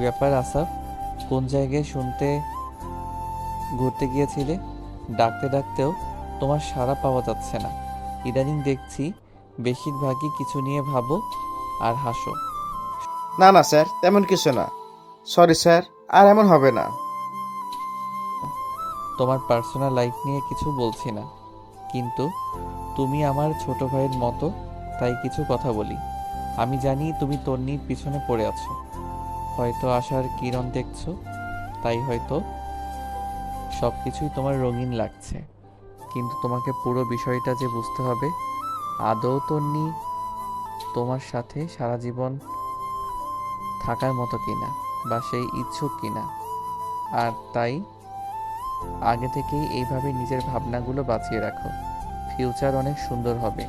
ব্যাপার আসাফ? কোন জায়গায় শুনতে ঘুরতে গিয়েছিলে? ডাকতে ডাকতেও তোমার সাড়া পাওয়া যাচ্ছে না। ইদানিং দেখছি বেশিরভাগই কিছু নিয়ে ভাবো আর হাসো। না না স্যার তেমন কিছু না। সরি স্যার আর এমন হবে না। তোমার পার্সোনাল লাইফ নিয়ে কিছু বলছি না। কিন্তু তুমি আমার ছোট ভাইয়ের মতো তাই কিছু কথা বলি। আমি জানি তুমি তন্নির পিছনে পড়ে আছো। হয়তো আশার কিরণ দেখছ? তাই হয়তো সব কিছুই তোমার রঙিন লাগছে। কিন্তু তোমাকে পুরো বিষয়টা যে বুঝতে হবে, আদৌ তন্নি তোমার সাথে সারা জীবন থাকার মতো কিনা বা সেই ইচ্ছুক কিনা? আর তাই আগে থেকেই এইভাবে নিজের ভাবনাগুলো বাঁচিয়ে রাখো। ফিউচার অনেক সুন্দর হবে।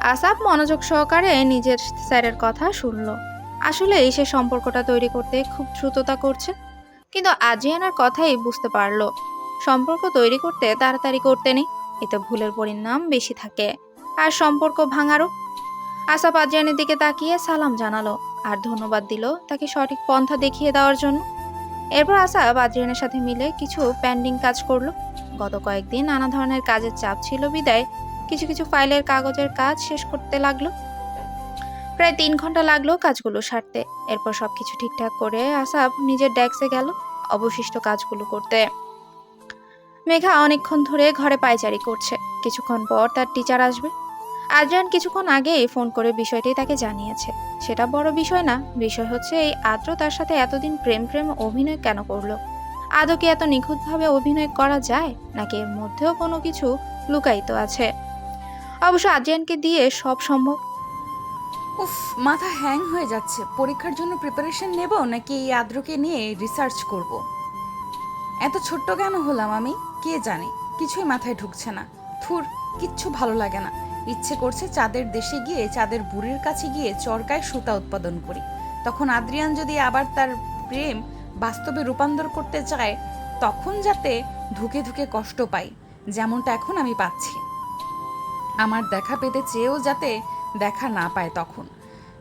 আসাফ মনোযোগ সহকারে নিজের স্যারের কথা শুনল। আসলে এই সে সম্পর্কটা তৈরি করতে খুব দ্রুততা করছে। কিন্তু আজিয়ানার কথাই বুঝতে পারল। সম্পর্ক তৈরি করতে তাড়াতাড়ি করতে নেই, এতে ভুলের পরিণাম বেশি থাকে। আর সম্পর্ক ভাঙারও। আসাফ আজিয়ানের দিকে তাকিয়ে সালাম জানালো আর ধন্যবাদ দিল তাকে সঠিক পন্থা দেখিয়ে দেওয়ার জন্য। এরপর আসাফ আদ্রিয়ানের সাথে মিলে কিছু পেন্ডিং কাজ করল। গত কয়েকদিন নানা ধরনের কাজের চাপ ছিল বিদায়। কিছু কিছু ফাইলের কাগজের কাজ শেষ করতে লাগল। প্রায় তিন ঘণ্টা লাগল কাজগুলো সারতে। এরপর সবকিছু ঠিকঠাক করে আসাফ নিজের ডেস্কে গেল অবশিষ্ট কাজগুলো করতে। মেঘা অনেকক্ষণ ধরে ঘরে পায়চারি করছে। কিছুক্ষণ পর তার টিচার আসবে। আদ্রিয়ান কিছুক্ষণ আগেই ফোন করে বিষয়টি তাকে জানিয়েছে। সেটা বড় বিষয় না, বিষয় হচ্ছে এই আদ্র তার সাথে এতদিন প্রেম প্রেম অভিনয় কেন করল? আদৌ কি এত নিখুঁতভাবে অভিনয় করা যায়? নাকি এর মধ্যেও কোনো কিছু লুকায়িত আছে? অবশ্য আদ্রিয়ানকে দিয়ে সব সম্ভব। উফ, মাথা হ্যাং হয়ে যাচ্ছে। পরীক্ষার জন্য প্রিপারেশন নেব নাকি এই আদ্রকে নিয়ে রিসার্চ করব। এত ছোট্ট কেন হলাম আমি? কে জানে? কিছুই মাথায় ঢুকছে না। থুর কিচ্ছু ভালো লাগে না। ইচ্ছে করছে চাঁদের দেশে গিয়ে, চাঁদের বুড়ির কাছে গিয়ে চরকায় সুতা উৎপাদন করি। তখন আদ্রিয়ান যদি আবার তার প্রেম বাস্তবে রূপান্তর করতে চায়, তখন যাতে ধুকে ধুকে কষ্ট পাই, যেমনটা এখন আমি পাচ্ছি। আমার দেখা পেতে চেয়েও যাতে দেখা না পায় তখন।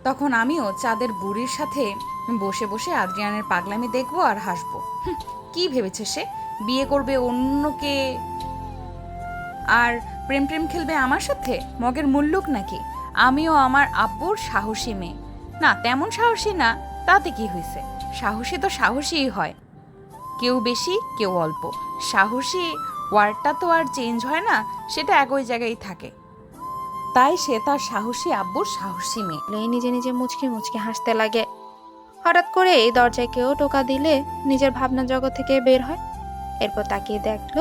তখন আমিও চাঁদের বুড়ির সাথে বসে বসে আদ্রিয়ানের পাগলামি দেখব আর হাসবো। কি ভেবেছে সে? বিয়ে করবে অন্যকে? আর প্রেম প্রেম খেলবে আমার সাথে? মগের মুল্লুক নাকি? আমিও আমার আব্বুর সাহসী মেয়ে। না, তেমন সাহসী না, তাতে কি হয়েছে সাহসী তো সাহসীই হয়। কেউ বেশি, কেউ অল্প। সাহসী ওয়ার্ডটা তো আর চেঞ্জ হয় না, সেটা একই জায়গায় থাকে। তাই সে তার সাহসী আব্বুর সাহসী মেয়ে। বলেই নিজে নিজে মুচকি মুচকি হাসতে লাগে। হঠাৎ করে এই দরজায় কেউ টোকা দিলে নিজের ভাবনা জগৎ থেকে বের হয়। এরপর তাকিয়ে দেখল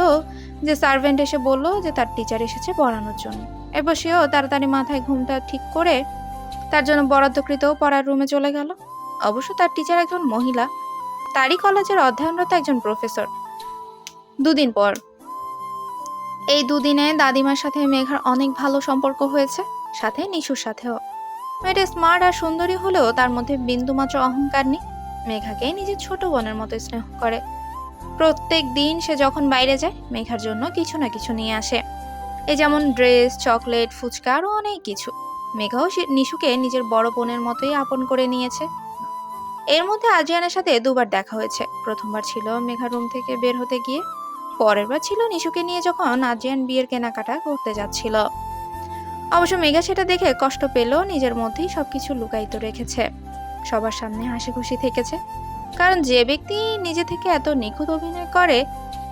যে সার্ভেন্ট এসে বলল যে তার টিচার এসেছে পড়ানোর জন্য। এরপর সেও তাড়াতাড়ি মাথায় ঘুমটা ঠিক করে তার জন্য বরাদ্দকৃত পড়ার রুমে চলে গেল। অবশ্য তার টিচার একজন মহিলা। তারই কলেজের অধ্যয়নরত একজন প্রফেসর দুদিন পর এই দুদিনে দাদিমার সাথে মেঘার অনেক ভালো সম্পর্ক হয়েছে, সাথে নিশুর সাথেও। মেয়েটা স্মার্ট আর সুন্দরী হলেও তার মধ্যে বিন্দুমাত্র অহংকার নেই। মেঘাকে নিজের ছোট বোনের মতো স্নেহ করে। প্রত্যেক দিন সে যখন বাইরে যায়, মেঘার জন্য কিছু না কিছু নিয়ে আসে। এই যেমন ড্রেস, চকলেট, ফুচকা আরও অনেক কিছু। মেঘাও নিশুকে নিজের বড় বোনের মতোই আপন করে নিয়েছে। এর মধ্যে আজিয়ানের সাথে দুবার দেখা হয়েছে। প্রথমবার ছিল মেঘা রুম থেকে বের হতে গিয়ে। পরের বার ছিল নিশুকে নিয়ে যখন আজিয়ান বিয়ের কেনাকাটা করতে যাচ্ছিল। অবশ্য মেঘা সেটা দেখে কষ্ট পেলেও নিজের মধ্যেই সবকিছু লুকায়িত রেখেছে। সবার সামনে হাসি খুশি থেকেছে। কারণ যে ব্যক্তি নিজে থেকে এত নিখুঁত অভিনয় করে,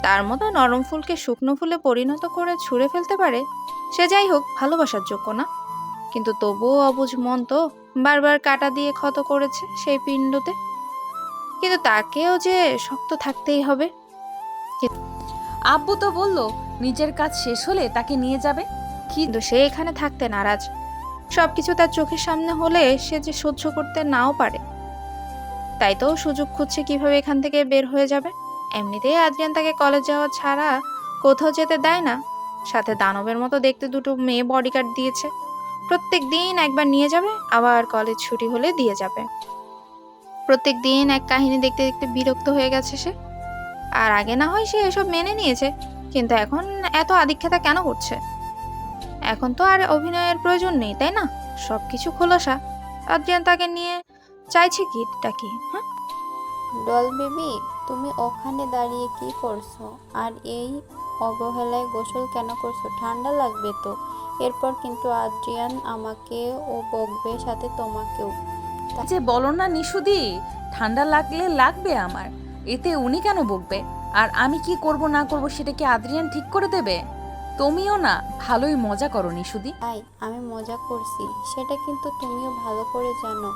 তার মতো নরম ফুলকে শুকনো ফুলে পরিণত করে ছুঁড়ে ফেলতে পারে, সে যাই হোক, ভালোবাসার যোগ্য না। কিন্তু তবুও অবুঝ মন তো বারবার কাটা দিয়ে ক্ষত করেছে সেই পিণ্ডতে। কিন্তু তাকেও যে শক্ত থাকতেই হবে। আব্বু তো বলল, নিজের কাজ শেষ হলে তাকে নিয়ে যাবে। কিন্তু সে এখানে থাকতে নারাজ। সবকিছু তার চোখের সামনে হলে সে যে সহ্য করতে নাও পারে, তাই তো সুযোগ খুঁজছে কীভাবে এখান থেকে বের হয়ে যাবে। এমনিতেই আদ্রিয়ান তাকে কলেজ যাওয়া ছাড়া কোথাও যেতে দেয় না। সাথে দানবের মতো দেখতে দুটো মেয়ে বডিগার্ড দিয়েছে। প্রত্যেক দিন একবার নিয়ে যাবে, আবার কলেজ ছুটি হলে দিয়ে যাবে। প্রত্যেক দিন এক কাহিনী দেখতে দেখতে বিরক্ত হয়ে গেছে সে। আর আগে না হয় সে এসব মেনে নিয়েছে কিন্তু এখন এত আদিক্ষেতা কেন করছে? এখন তো আর অভিনয়ের প্রয়োজন নেই তাই না? সব কিছু খোলসা। আদ্রিয়ান তাকে নিয়ে চাইছে কি টা কি হ্যাঁ? ডল বেবি তুমি ওখানে দাঁড়িয়ে কি করছ? আর এই অবহেলায় গোসল কেন করছ? ঠান্ডা লাগবে তো। এরপর কিন্তু আদ্রিয়ান আমাকে ও বকবে সাথে তোমাকেও। যে বলো না নিশুদি ঠান্ডা লাগলে লাগবে আমার। এতে উনি কেন বকবে? আর আমি কি করব না করব সেটা কি আদ্রিয়ান ঠিক করে দেবে? তুমিও না ভালোই মজা করো, নিশুদি। তাই আমি মজা করছি, সেটা কিন্তু তুমিও ভালো করে জানো।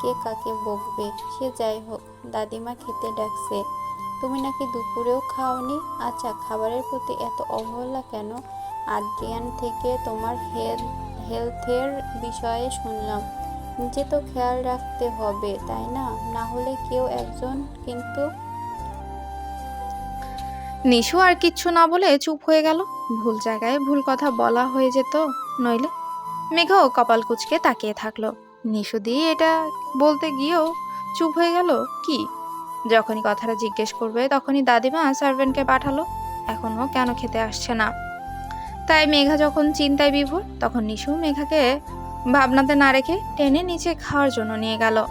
কে কাকে বকবে, সে যাই হোক, দাদিমা খেতে ডাকছে। তুমি নাকি দুপুরেও খাওনি? আচ্ছা খাবারের প্রতি এত অবহেলা কেন? আদ্রিয়ান থেকে তোমার হেলথ হেলথের বিষয়ে শুনলাম। নিজে তো খেয়াল রাখতে হবে, তাই না? না হলে কেউ একজন নিশু আর কিচ্ছু না বলে চুপ হয়ে গেল। ভুল জায়গায় ভুল কথা বলা হয়ে যেত, নইলে মেঘাও কপাল কুচকে তাকিয়ে থাকল। নিশু দিয়ে এটা বলতে গিয়েও চুপ হয়ে গেল, কি? যখনই কথাটা জিজ্ঞেস করবে, তখনই দাদিমা সার্ভেন্টকে পাঠালো। এখনও কেন খেতে আসছে না? তাই মেঘা যখন চিন্তায় বিভোর, তখন নিশু মেঘাকে ভাবনাতে না রেখে টেনে নিচে খাওয়ার জন্য নিয়ে গেল।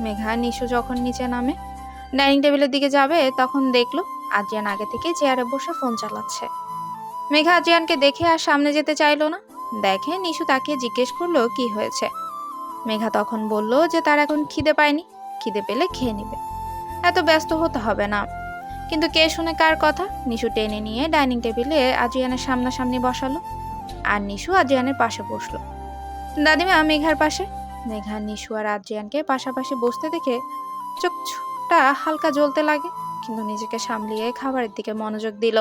মেঘা নিশু যখন নিচে নামে ডাইনিং টেবিলের দিকে যাবে, তখন দেখল আজিয়ান আগে থেকে চেয়ারে বসে ফোন চালাচ্ছে। মেঘা আজিয়ানকে দেখে আর সামনে যেতে চাইলো না। দেখে নিশু তাকে জিজ্ঞেস করল, কি হয়েছে? মেঘা তখন বলল যে তার এখন খিদে পায়নি, খিদে পেলে খেয়ে নেবে। এত ব্যস্ত হতে হবে না। কিন্তু কে শুনে কার কথা? নিশু টেনে নিয়ে ডাইনিং টেবিলে আদ্রিয়ানের সামনাসামনি বসালো আর নিশু আজিয়ানের পাশে বসল। দাদিমা, মেঘার পাশে? মেঘা, নিশু আর আজিয়ানকে পাশাপাশি বসতে দেখে চোখটা হালকা জ্বলতে লাগে। কিন্তু নিজেকে সামলিয়ে খাবারের দিকে মনোযোগ দিল।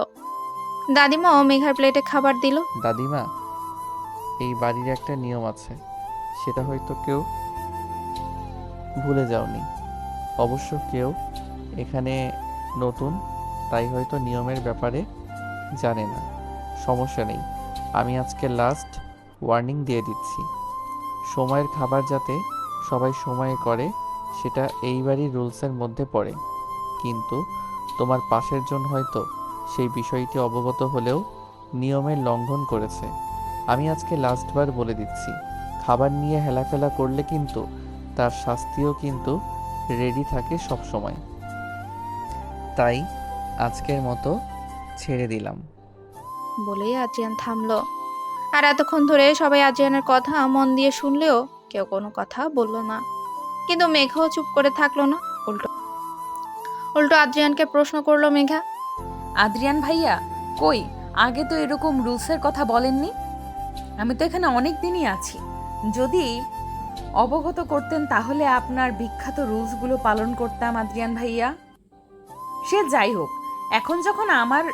দাদিমাও মেঘার প্লেটে খাবার দিল। দাদিমা, এই বাড়ির একটা নিয়ম আছে। সেটা হয়তো কেউ ভুলে যাওনি। অবশ্য কেউ এখানে নতুন, তাই হয়তো নিয়মের ব্যাপারে জানে না। সমস্যা নেই। আমি আজকে লাস্ট ওয়ার্নিং দিয়ে দিচ্ছি। সময়ের খাবার যাতে সবাই সময়ে করে সেটা এই বাড়ির রুলসের মধ্যে পড়ে। কিন্তু তোমার পাশের জন হয়তো সেই বিষয়টি অবগত হলেও নিয়মের লঙ্ঘন করেছে। আমি আজকে লাস্টবার বলে দিচ্ছি, খাবার নিয়ে হেলাফেলা করলে কিন্তু তার শাস্তিও কিন্তু রেডি থাকে সব সময় তাই আজকের মতো ছেড়ে দিলাম। বলেই আদ্রিয়ান থামলো। আর এতক্ষণ ধরে সবাই আদ্রিয়ানের কথা মন দিয়ে শুনলেও কেউ কোনো কথা বলল না। কিন্তু মেঘাও চুপ করে থাকল না, উল্টো। উল্টো আদ্রিয়ানকে প্রশ্ন করল মেঘা। আদ্রিয়ান ভাইয়া, কই? আগে তো এরকম রুলসের কথা বলেননি? আমি তো এখানে অনেক দিনই আছি। যদি অবগত করতেন তাহলে আপনার বিখ্যাত রুলসগুলো পালন করতাম আদ্রিয়ান ভাইয়া। সে যাই হোক, এখন যখন আমার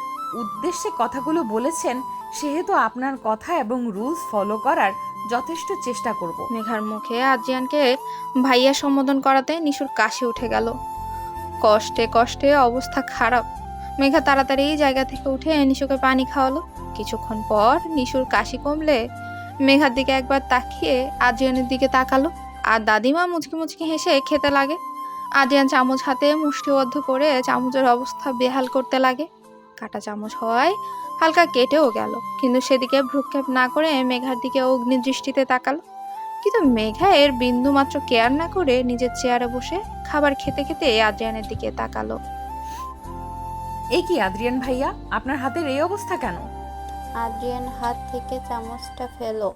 উদ্দেশ্যে কথাগুলো বলেছেন, সেহেতু আপনার কথা এবং রুলস ফলো করার যথেষ্ট চেষ্টা করব। মেঘার মুখে আদ্রিয়ানকে ভাইয়া সম্বোধন করাতে নিশুর কাশি উঠে গেল। কষ্টে কষ্টে অবস্থা খারাপ। মেঘা তাড়াতাড়ি জায়গা থেকে উঠে নিশুকে পানি খাওয়ালো। কিছুক্ষণ পর নিশুর কাশি কমলে মেঘার দিকে একবার তাকিয়ে আদ্রিয়ানের দিকে তাকালো। আর দাদিমা মুচকি মুচকি হেসে খেতে লাগে। আদ্রিয়ান চামচ হাতে মুষ্টিবদ্ধ করে চামচের অবস্থা বেহাল করতে লাগে। কাটা চামচ হওয়ায় হালকা কেটেও গেল। কিন্তু সেদিকে ভ্রুক্ষেপ না করে মেঘার দিকে অগ্নিদৃষ্টিতে তাকালো। কিন্তু মেঘা এর বিন্দু মাত্র কেয়ার না করে নিজের চেয়ারে বসে খাবার খেতে খেতে আদ্রিয়ানের দিকে তাকালো। এই কি আদ্রিয়ান ভাইয়া? আপনার হাতের এই অবস্থা কেন? আদ্রিয়ান হাত থেকে চামচটা ফেলো।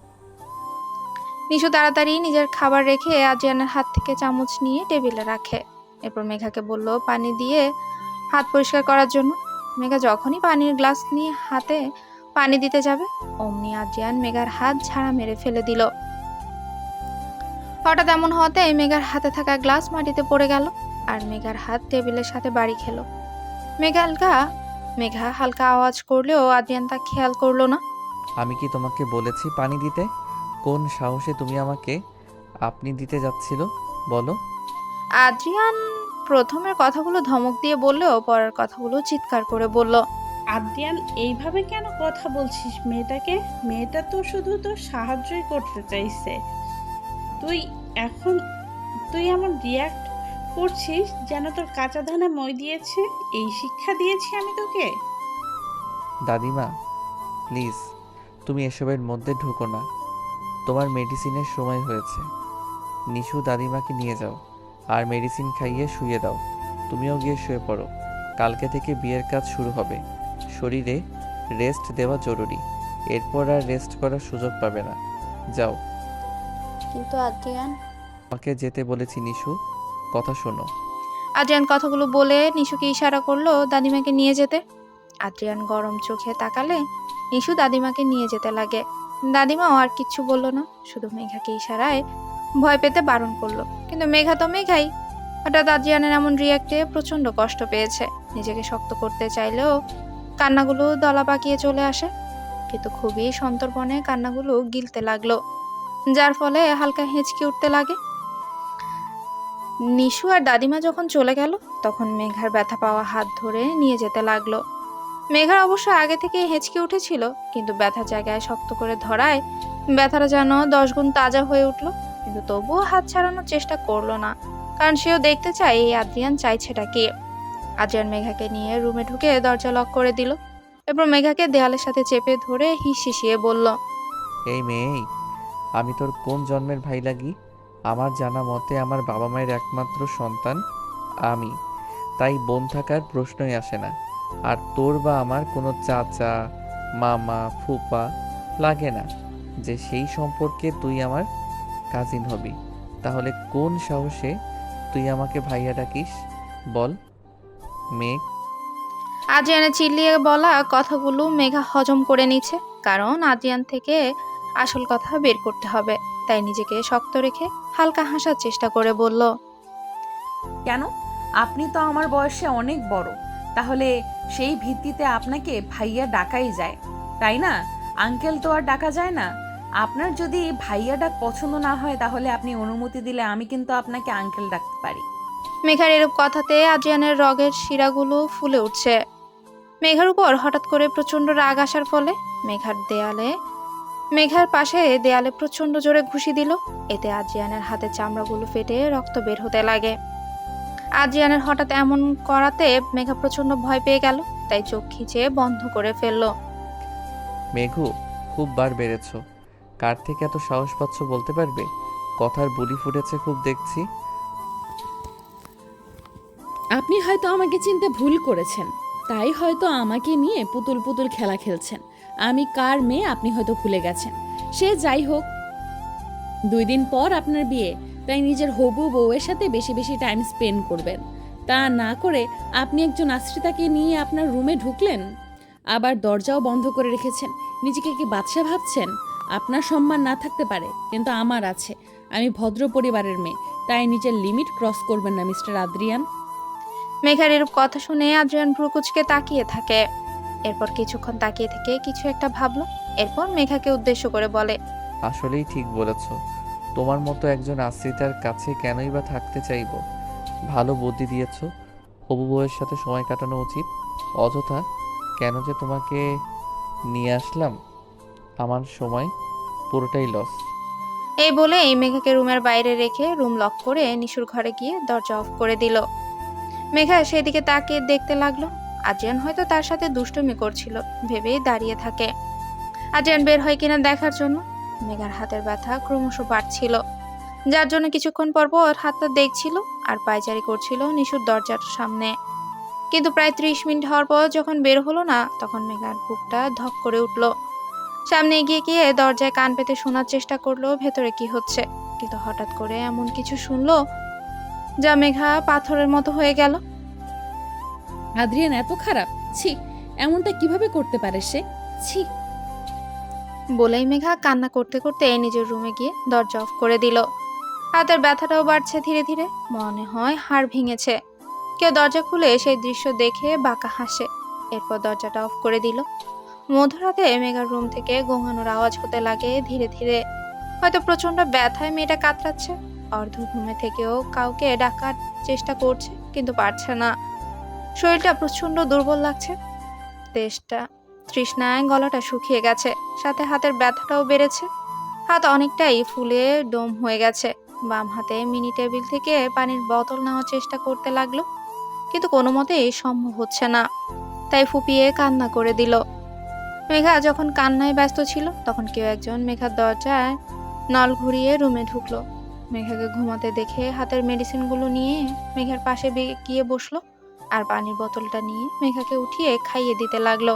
নিশু তাড়াতাড়ি নিজের খাবার রেখে আদ্রিয়ানের হাত থেকে চামচ নিয়ে টেবিলে রাখে। এরপর মেঘাকে বলল পানি দিয়ে হাত পরিষ্কার করার জন্য। মেঘা যখনই পানির গ্লাস নিয়ে হাতে পানি দিতে যাবে অমনি আদ্রিয়ান মেঘার হাত ছাড়া মেরে ফেলে দিল। হঠাৎ এমন হতে মেঘার হাতে থাকা গ্লাস মাটিতে পড়ে গেল আর মেঘার হাত টেবিলের সাথে বাড়ি খেলো। মেঘা হালকা মেঘা হালকা আওয়াজ করলেও আদ্রিয়ান তা খেয়াল করল না। আমি কি তোমাকে বলেছি পানি দিতে? কোন সাহসে তুমি আমাকে আপনি দিতে যাচ্ছিল? বলো। আদ্রিয়ান প্রথমের কথাগুলো ধমক দিয়ে বললেও পরের কথাগুলো চিৎকার করে বলল আদ্রিয়ান এইভাবে কেন কথা বলছিস মেয়েটাকে? মেয়েটা তো শুধু তোর সাহায্যই করতে চাইছে। তুই এখন তুই এমন রিয়াক্ট করছিস যেন তোর কাঁচা ধানে মই দিয়েছে? এই শিক্ষা দিয়েছি আমি তোকে। দাদিমা প্লিজ তুমি এসবের মধ্যে ঢুকো না। তোমার মেডিসিনের সময় হয়েছে। নিশু দাদিমাকে নিয়ে যাও। আর মেডিসিন খাইয়ে শুয়ে দাও। তুমিও গিয়ে শুয়ে পড়ো। কালকে থেকে বিয়ের কাজ শুরু হবে। শরীরে রেস্ট দেওয়া জরুরি। এরপর আর রেস্ট করার সুযোগ পাবে না। যাও। কিন্তু আদ্রিয়ান? আমাকে যেতে বলেছি নিশু। কথা শোনো। আদ্রিয়ান কথাগুলো বলে নিশুকে ইশারা করল দাদিমাকে নিয়ে যেতে। আদ্রিয়ান গরম চোখে তাকালে নিশু দাদিমাকে নিয়ে যেতে লাগে। দাদিমাও আর কিচ্ছু বলল না শুধু মেঘাকে ইশারায় ভয় পেতে বারণ করল। কিন্তু মেঘা তো মেঘাই। হঠাৎ আদ্রিয়ানের এমন রিয়াক্টে প্রচণ্ড কষ্ট পেয়েছে। নিজেকে শক্ত করতে চাইলেও কান্নাগুলো দলা পাকিয়ে চলে আসে। কিন্তু খুবই সন্তর্পণে কান্নাগুলো গিলতে লাগল। যার ফলে হালকা হেঁচকি উঠতে লাগে। নিশু আর দাদিমা যখন চলে গেল, তখন মেঘার ব্যথা পাওয়া হাত ধরে নিয়ে যেতে লাগল। মেঘার অবশ্য আগে থেকে হেঁচকে উঠেছিল, কিন্তু ব্যথা জায়গায় শক্ত করে ধরায় ব্যথাটা যেন দশ গুণ তাজা হয়ে উঠল। কিন্তু তবুও হাত ছাড়ানোর চেষ্টা করল না, কারণ সেও দেখতে চায় এই আদ্রিয়ান চাইছেটা কি আদ্রিয়ান মেঘাকে নিয়ে রুমে ঢুকে দরজা লক করে দিল, এরপর মেঘাকে দেয়ালের সাথে চেপে ধরে হিস হিসিয়ে বলল, এই মেয়ে, আমি তোর কোন জন্মের ভাই লাগি? আমার জানা মতে আমার বাবা মায়ের একমাত্র সন্তান আমি, তাই বোন থাকার প্রশ্নই আসে না। আর তোর বা আমার কোনো চাচা, মামা, ফুপা লাগে না, যে সেই সম্পর্কে তুই আমার কাজিন হবি। তাহলে কোন সাহসে তুই আমাকে ভাইয়া ডাকিস? বল। মেঘ। আদ্রিয়ানের চিল্লিয়ে বলা কথাগুলো মেঘা হজম করে নিচ্ছে কারণ আজিয়ান থেকে আসল কথা বের করতে হবে। তাই নিজেকে শক্ত রেখে হালকা হাসার চেষ্টা করে বলল কেন? আপনি তো আমার বয়সে অনেক বড়। তাহলে সেই ভিত্তিতে আপনাকে ভাইয়া ডাকাই যায় তাই না? আঙ্কেল তো আর ডাকা যায় না। আপনার যদি ভাইয়া ডাক পছন্দ না হয় তাহলে আপনি অনুমতি দিলে আমি কিন্তু আপনাকে আঙ্কেল ডাকতে পারি। মেঘার এরূপ কথাতে আদ্রিয়ানের রগের শিরাগুলো ফুলে উঠছে। মেঘার উপর হঠাৎ করে প্রচণ্ড রাগ আসার ফলে মেঘার দেয়ালে মেঘার পাশে দেয়ালে প্রচণ্ড জোরে ঘুষি দিল। এতে আজিয়ানের হাতের চামড়াগুলো ফেটে রক্ত বের হতে লাগে। আদ্রিয়ানের হঠাৎ এমন করাতে মেঘা প্রচণ্ড ভয় পেয়ে গেল তাই চোখ খিচে বন্ধ করে ফেলল। মেঘু খুব বার বেড়েছ। কার থেকে এত সাহস পাচ্ছ বলতে পারবে? কথার বুলি ফুটেছে খুব দেখছি। আপনি হয়তো আমাকে চিনতে ভুল করেছেন। তাই হয়তো আমাকে নিয়ে পুতুল পুতুল খেলা খেলছেন। আমি কার মেয়ে আপনি হয়তো ভুলে গেছেন। সে যাই হোক, দুই দিন পর আপনার বিয়ে, তাই নিজের হবু বউয়ের সাথে বেশি বেশি টাইম স্পেন্ড করবেন। তা না করে আপনি একজন আশ্রিতাকে নিয়ে আপনার রুমে ঢুকলেন? আবার দরজাও বন্ধ করে রেখেছেন? নিজেকে কি বাদশা ভাবছেন? আপনার সম্মান না থাকতে পারে কিন্তু আমার আছে। আমি ভদ্র পরিবারের মেয়ে তাই নিজের লিমিট ক্রস করবেন না মিস্টার আদ্রিয়ান। মেঘার এরূপ কথা শুনে আদ্রিয়ান ভ্রুকুচকে তাকিয়ে থাকে। এরপর কিছুক্ষণ তাকিয়ে থেকে কিছু একটা ভাবলো। এরপর মেঘাকে উদ্দেশ্য করে বলে আসলেই ঠিক বলেছ। তোমার মতো একজন আশ্রিতার কাছে কেনই বা থাকতে চাইব? ভালো বুদ্ধি দিয়েছ। হবু বউয়ের সাথে সময় কাটানো উচিত। অযথা কেন যে তোমাকে নিয়ে আসলাম? আমার সময় পুরোটাই লস এই বলে এই মেঘাকে রুমের বাইরে রেখে রুম লক করে নিশুর ঘরে গিয়ে দরজা অফ করে দিল। মেঘা সেদিকে তাকিয়ে দেখতে লাগল। আদ্রিয়ান হয়তো তার সাথে দুষ্টুমি করছিল, ভেবেই দাঁড়িয়ে থাকে। আদ্রিয়ান বের হয় কিনা দেখার জন্য। মেঘার হাতের ব্যথা ক্রমশ বাড়ছিল। যার জন্য কিছুক্ষণ পর পর হাতটা দেখছিল আর পায়চারি করছিল নিশুর দরজার সামনে। কিন্তু প্রায় ত্রিশ মিনিট হওয়ার পর যখন বের হলো না, তখন মেঘার বুকটা ধক করে উঠল। সামনে এগিয়ে গিয়ে দরজায় কান পেতে শোনার চেষ্টা করল ভেতরে কি হচ্ছে? কিন্তু হঠাৎ করে এমন কিছু শুনলো যা মেঘা পাথরের মতো হয়ে গেল। আদ্রিয়ান এত খারাপ। ছি এমনটা কীভাবে করতে পারে সে? ছি। বলেই মেঘা কান্না করতে করতে নিজের রুমে গিয়ে দরজা অফ করে দিল। হাতের ব্যথাটাও বাড়ছে ধীরে ধীরে। মনে হয় হাড় ভেঙেছে। কেউ দরজা খুলে সেই দৃশ্য দেখে বাঁকা হাসে। এরপর দরজাটা অফ করে দিল। মধ্যরাতে মেঘার রুম থেকে গোঙানোর আওয়াজ হতে লাগে ধীরে ধীরে। হয়তো প্রচণ্ড ব্যথায় মেয়েটা কাতরাচ্ছে। অর্ধ ঘুমে থেকেও কাউকে ডাকার চেষ্টা করছে, কিন্তু পারছে না। শরীরটা প্রচণ্ড দুর্বল লাগছে। দেশটা, তৃষ্ণায় গলাটা শুকিয়ে গেছে, সাথে হাতের ব্যথাটাও বেড়েছে। হাত অনেকটাই ফুলে ডোম হয়ে গেছে। বাম হাতে মিনি টেবিল থেকে পানির বোতল নেওয়ার চেষ্টা করতে লাগল, কিন্তু কোনো মতেই সম্ভব হচ্ছে না। তাই ফুপিয়ে কান্না করে দিল। মেঘা যখন কান্নায় ব্যস্ত ছিল, তখন কেউ একজন মেঘার দরজায় নল ঘুরিয়ে রুমে ঢুকলো। মেঘাকে ঘুমাতে দেখে হাতের মেডিসিনগুলো নিয়ে মেঘার পাশে গিয়ে বসল আর পানির বোতলটা নিয়ে মেঘাকে উঠিয়ে খাইয়ে দিতে লাগল।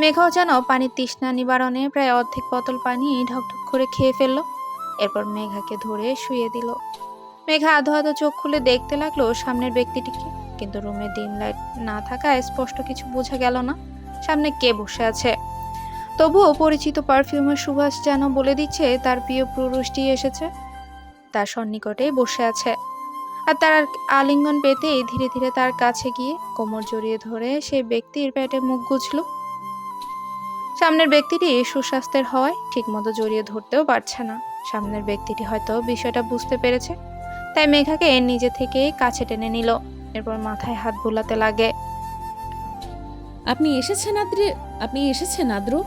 মেঘাও যেন পানির তৃষ্ণা নিবারণে প্রায় অর্ধেক বোতল পানি ঢকঢক করে খেয়ে ফেলল। এরপর মেঘাকে ধরে শুয়ে দিল। মেঘা আধো আধো চোখ খুলে দেখতে লাগল সামনের ব্যক্তিটিকে, কিন্তু রুমে ডিম লাইট না থাকায় স্পষ্ট কিছু বোঝা গেল না। সামনে কে বসে আছে? তবুও পরিচিত পারফিউমের সুবাস যেন বলে দিচ্ছে, তার প্রিয় পুরুষটি এসেছে। তার সন্নিকটেই বসে আছে। আর তার আলিঙ্গন পেতেই ধীরে ধীরে তার কাছে গিয়ে কোমর জড়িয়ে ধরে সেই ব্যক্তির পেটে মুখ গুছল সামনের ব্যক্তিটি সুস্বাস্থ্যের হওয়ায় ঠিকমতো জড়িয়ে ধরতেও পারছে না। সামনের ব্যক্তিটি হয়তো বিষয়টা বুঝতে পেরেছে। তাই মেঘাকে নিজে থেকে কাছে টেনে নিল। এরপর মাথায় হাত বোলাতে লাগে। আপনি এসেছেন, আদ্রে? আপনি এসেছেন, আদ্র?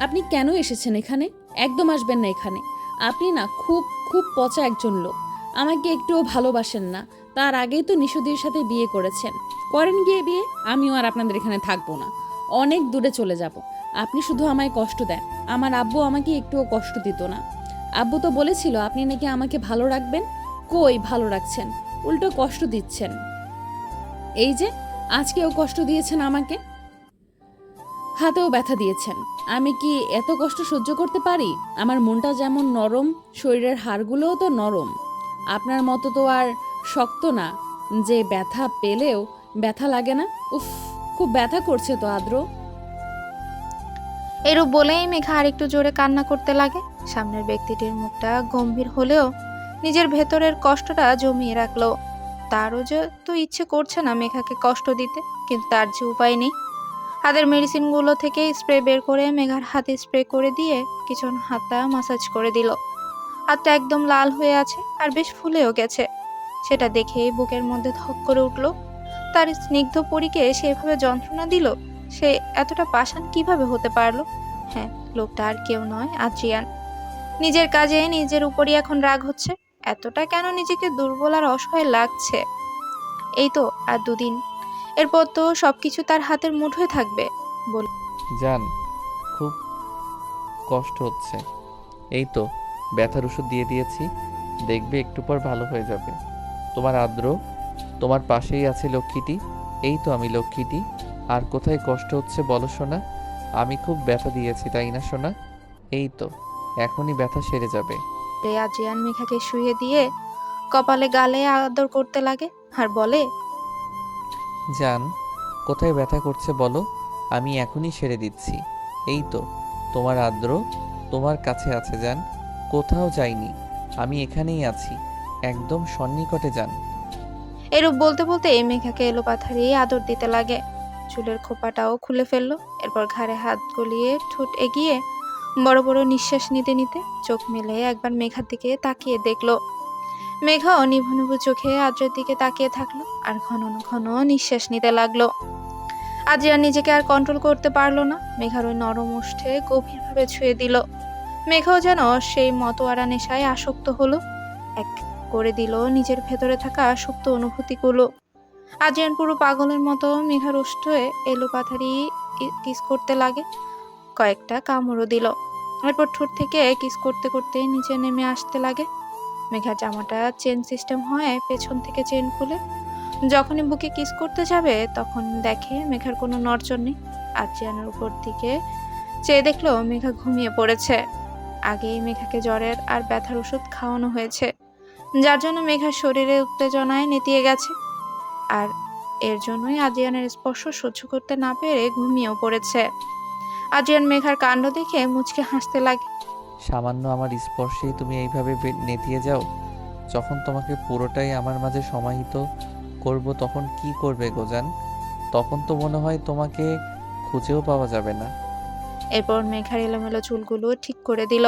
আপনি কেন এসেছেন এখানে? একদম আসবেন না এখানে। আপনি না খুব খুব পচা একজন লোক। আমাকে একটুও ভালোবাসেন না। তার আগেই তো নিশুদির সাথে বিয়ে করেছেন। করেন গিয়ে বিয়ে, আমিও আর আপনাদের এখানে থাকব না। অনেক দূরে চলে যাব। আপনি শুধু আমায় কষ্ট দেন। আমার আব্বু আমাকে একটুও কষ্ট দিত না। আব্বু তো বলেছিল, আপনি নাকি আমাকে ভালো রাখবেন? কই ভালো রাখছেন? উল্টো কষ্ট দিচ্ছেন। এই যে, আজকেও কষ্ট দিয়েছেন আমাকে? হাতেও ব্যথা দিয়েছেন। আমি কি এত কষ্ট সহ্য করতে পারি? আমার মনটা যেমন নরম, শরীরের হাড়গুলোও তো নরম। আপনার মতো তো আর শক্ত না, যে ব্যথা পেলেও ব্যথা লাগে না? উফ, খুব ব্যথা করছে তো আদ্র। এরূপ বলেই মেঘা আরেকটু জোরে কান্না করতে লাগে। সামনের ব্যক্তিটির মুখটা গম্ভীর হলেও নিজের ভেতরের কষ্টটা জমিয়ে রাখল। তারও যে তো ইচ্ছে করছে না মেঘাকে কষ্ট দিতে, কিন্তু তার যে উপায় নেই। হাতের মেডিসিনগুলো থেকে স্প্রে বের করে মেঘার হাতে স্প্রে করে দিয়ে কিছুক্ষণ হাতটা মাসাজ করে দিল। হাতটা একদম লাল হয়ে আছে আর বেশ ফুলেও গেছে। সেটা দেখে বুকের মধ্যে ধক করে উঠল। তার স্নিগ্ধ পরীকে সেভাবে যন্ত্রণা দিল? সে এতটা পাষাণ কীভাবে হতে পারল? হ্যাঁ লোকটা আর কেউ নয়, আদ্রিয়ান। নিজের কাজে নিজের উপরই এখন রাগ হচ্ছে। এতটা কেন নিজেকে দুর্বল আর অসহায় লাগছে? এই তো আর দুদিন এরপর তো সবকিছু তার হাতের মুঠোয় থাকবে। বল জান খুব কষ্ট হচ্ছে। এই তো ব্যথার ওষুধ দিয়ে দিয়েছি দেখবে একটু পর ভালো হয়ে যাবে। তোমার আদ্র তোমার পাশেই আছে লক্ষ্মীটি এই তো আমি লক্ষ্মীটি। আর কোথায় কষ্ট হচ্ছে বলো শোনা আমি খুব ব্যথা দিয়েছি তাই না শোনা এই তো এখনই ব্যথা সেরে যাবে। রে আদ্রিয়ান মেঘাকে শুয়ে দিয়ে কপালে গালে আদর করতে লাগে আর বলে জান, কোথায় ব্যথা করছে বলো? আমি এখনই সেরে দিচ্ছি। এই তো, তোমার আদ্র তোমার কাছে আছে যান কোথাও যাইনি, আমি এখানেই আছি। একদম সন্নিকটে যান এরূপ বলতে বলতে এই মেঘাকে এলো পাথারি আদর দিতে লাগে। চুলের খোপাটাও খুলে ফেলল, এরপর ঘাড়ে হাত গলিয়ে ঠোঁট এগিয়ে বড় বড় নিঃশ্বাস নিতে নিতে চোখ মেলে একবার মেঘার দিকে তাকিয়ে দেখল। মেঘাও নিভু নিভু চোখে আদ্রের দিকে তাকিয়ে থাকল আর ঘন ঘন নিঃশ্বাস নিতে লাগল। আদ্রিয়া নিজেকে আর কন্ট্রোল করতে পারল না। মেঘার ওই নরম ওষ্ঠে গভীরভাবে ছুঁয়ে দিল। মেঘাও যেন সেই মতোয়ারা নেশায় আসক্ত হলো। এক করে দিল নিজের ভেতরে থাকা সুপ্ত অনুভূতিগুলো। আদ্রিয়ান পুরো পাগলের মতো মেঘার ওষ্ঠে এলো পাথারি কিস করতে লাগে। কয়েকটা কামড়ও দিল। এরপর ঠোঁট থেকে কিস করতে করতে নিচে নেমে আসতে লাগে। মেঘার জামাটা চেন সিস্টেম হয় পেছন থেকে চেন খুলে। যখনই বুকে কিস করতে যাবে, তখন দেখে মেঘার কোনো নড়চড় নেই। আদ্রিয়ানের উপর দিকে চেয়ে দেখল মেঘা ঘুমিয়ে পড়েছে। আগেই মেঘাকে জ্বরের আর ব্যথার ওষুধ খাওয়ানো হয়েছে। যার জন্য মেঘার শরীরে উত্তেজনায় নেতিয়ে গেছে। আর এর জন্যই আজিয়ানের স্পর্শ সহ্য করতে না পেরে ঘুমিয়েও পড়েছে। আজিয়ান মেঘার কাণ্ড দেখে মুচকে হাসতে লাগে। সামান্য আমার স্পর্শেই তুমি এইভাবে নেতিয়ে যাও? যখন তোমাকে পুরোটাই আমার মাঝে সমাহিত করব, তখন কি করবে গোজান? তখন তো মনে হয় তোমাকে খুঁজেও পাওয়া যাবে না। এরপর মেঘার এলোমেলো চুলগুলো ঠিক করে দিল।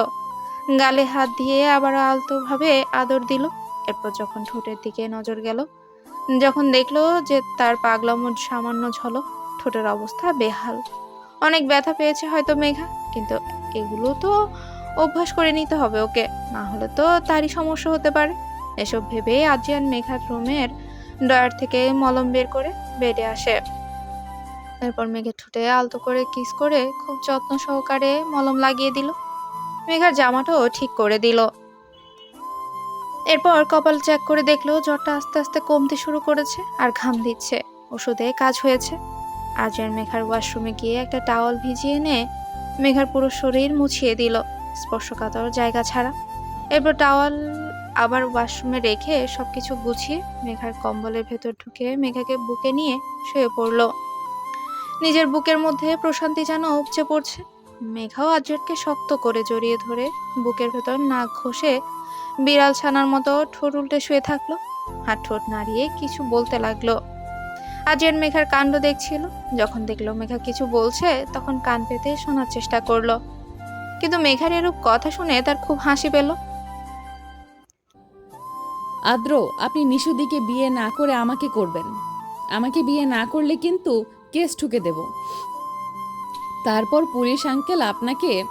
গালে হাত দিয়ে আবার আলতোভাবে আদর দিল। এরপর যখন ঠোঁটের দিকে নজর গেল, যখন দেখল যে তার পাগলামোর সামান্য ঝলক, ঠোঁটের অবস্থা বেহাল। অনেক ব্যথা পেয়েছে হয়তো মেঘা, কিন্তু এগুলো তো অভ্যাস করে নিতে হবে ওকে। না হলে তো তারই সমস্যা হতে পারে। এসব ভেবে আজিয়ান মেঘার রুমের ডয়ার থেকে মলম বের করে বেডে আসে। এরপর মেঘের ঠোঁটে আলতো করে কিস করে খুব যত্ন সহকারে মলম লাগিয়ে দিল। মেঘার জামাটাও ঠিক করে দিল। এরপর কপাল চেক করে দেখল জ্বরটা আস্তে আস্তে কমতে শুরু করেছে আর ঘাম দিচ্ছে। ওষুধে কাজ হয়েছে। আজের মেঘার ওয়াশরুমে গিয়ে একটা টাওয়াল ভিজিয়ে এনে মেঘার পুরো শরীর মুছিয়ে দিল। স্পর্শকাতর জায়গা ছাড়া। এরপর টাওয়াল আবার ওয়াশরুমে রেখে সবকিছু গুছিয়ে মেঘার কম্বলের ভেতর ঢুকে মেঘাকে বুকে নিয়ে শুয়ে পড়ল। নিজের বুকের মধ্যে প্রশান্তি যেন উপচে পড়ছে। মেঘাও আজকে শক্ত করে জড়িয়ে ধরে বুকের ভেতর নাক ঘষে বিড়াল ছানার মতো ঠোঁট উল্টে শুয়ে থাকল আর ঠোঁট নাড়িয়ে কিছু বলতে লাগল। আজের মেঘার কাণ্ড দেখছিল। যখন দেখল মেঘা কিছু বলছে, তখন কান পেতে শোনার চেষ্টা করল। কিন্তু মেঘার এরূপ কথা শুনে তার খুব হাসি পেল। আদ্র, আপনি নিশুদিকে বিয়ে না করে আমাকে করবেন। আমাকে বিয়ে না করলে কিন্তু কেস ঠুকে দেব। তারপর পুলিশ আঙ্কেল আপনাকে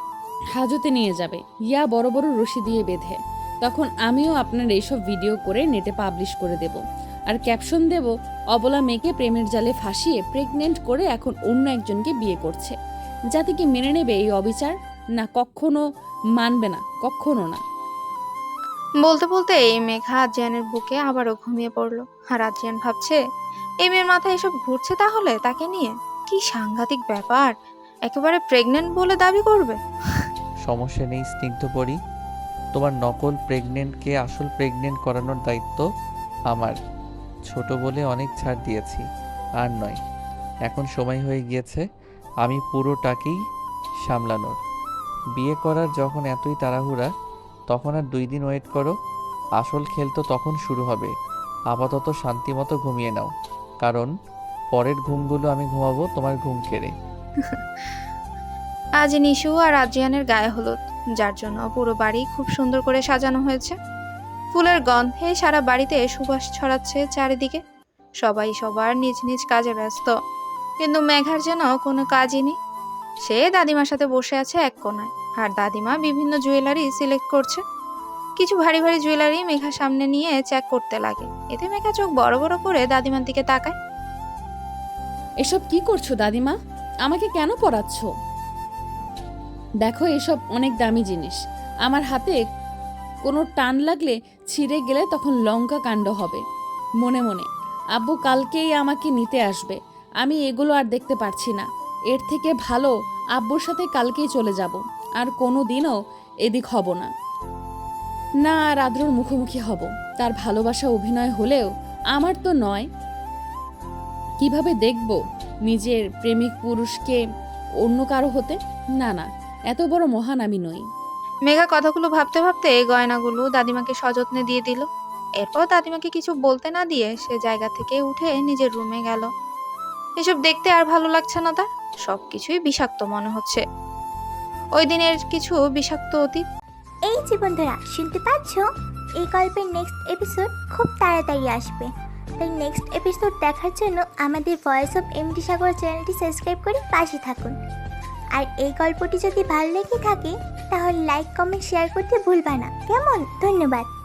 হাজতে নিয়ে যাবে। ইয়া বড় বড় রশি দিয়ে বেঁধে। তখন আমিও আপনার এইসব ভিডিও করে নেটে পাবলিশ করে দেব। আর ক্যাপশন দেব, অবলা মেয়েকে প্রেমের জালে ফাঁসিয়ে প্রেগনেন্ট করে এখন অন্য একজনকে বিয়ে করছে। যাতে কি মেনে নেবে এই অবিচার? না কখনো মানবে না কখনো না। বলতে বলতে এই মেঘা আজিয়ানের বুকে আবারও ঘুমিয়ে পড়ল। আর আজিয়ান ভাবছে এই মেয়ের মাথায় এসব ঘুরছে তাহলে তাকে নিয়ে? কি সাংঘাতিক ব্যাপার। একেবারে প্রেগনেন্ট বলে দাবি করবে। সমস্যা নেই স্নিগ্ধ পরি। তোমার নকল প্রেগনেন্টকে আসল প্রেগনেন্ট করানোর দায়িত্ব আমার। ছোট বলে অনেক ছাড় দিয়েছি আর নয়। এখন সময় হয়ে গিয়েছে আমি পুরোটাকেই সামলানোর। বিয়ে করার যখন এতই তাড়াহুড়া, তখন আর দুই দিন ওয়েট করো। আসল খেল তো তখন শুরু হবে। আপাতত শান্তিমতো ঘুমিয়ে নাও। কারণ, পরের ঘুমগুলো আমি ঘুমাবো তোমার ঘুম কেড়ে। আজ নিশু আর আজিয়ানের গায়ে হলুদ, যার জন্য পুরো বাড়ি খুব সুন্দর করে সাজানো হয়েছে। ফুলের গন্ধে সারা বাড়িতে সুবাস ছড়াচ্ছে চারিদিকে। সবাই সবার নিজ নিজ কাজে ব্যস্ত। কিন্তু মেঘার যেন কোনো কাজই নেই। সে দাদিমার সাথে বসে আছে এক কোনায় আর দাদিমা বিভিন্ন জুয়েলারি সিলেক্ট করছে। কিছু ভারী ভারী জুয়েলারি মেঘা সামনে নিয়ে চেক করতে লাগে। এতে মেঘা চোখ বড় বড় করে দাদিমার দিকে তাকায়। এসব কি করছ দাদিমা? আমাকে কেন পড়াচ্ছ? দেখো, এসব অনেক দামি জিনিস। আমার হাতে কোনো টান লাগলে ছিঁড়ে গেলে তখন লঙ্কা কাণ্ড হবে। মনে মনে, আব্বু কালকেই আমাকে নিতে আসবে। আমি এগুলো আর দেখতে পারছি না। এর থেকে ভালো আব্বুর সাথে কালকেই চলে যাব, আর কোনো দিনও এদিক হব না। না, আর আদ্রর মুখোমুখি হব। তার ভালোবাসা অভিনয় হলেও আমার তো নয়। কীভাবে দেখব নিজের প্রেমিক পুরুষকে অন্য কারও হতে? না না, এত বড় মহান আমি নই। মেঘা কথাগুলো ভাবতে ভাবতে এই গয়নাগুলো দাদিমাকে সযত্নে দিয়ে দিল। এরপর দাদিমাকে কিছু বলতে না দিয়ে সে জায়গা থেকে উঠে নিজের রুমে গেল। এসব দেখতে আর ভালো লাগছে না তার? সবকিছুই বিষাক্ত মনে হচ্ছে। ওই দিনের কিছু বিষাক্ত অতীত? এই যে বন্ধুরা, শুনতে পাচ্ছ? এই গল্পের নেক্সট এপিসোড খুব তাড়াতাড়ি আসবে। তাই নেক্সট এপিসোড দেখার জন্য আমাদের ভয়েস অফ এমডি সাগর চ্যানেলটি সাবস্ক্রাইব করে পাশে থাকুন। আর এই গল্পটি যদি ভালো লেগে থাকে, তাহলে লাইক কমেন্ট শেয়ার করতে ভুলবা না। কেমন? ধন্যবাদ।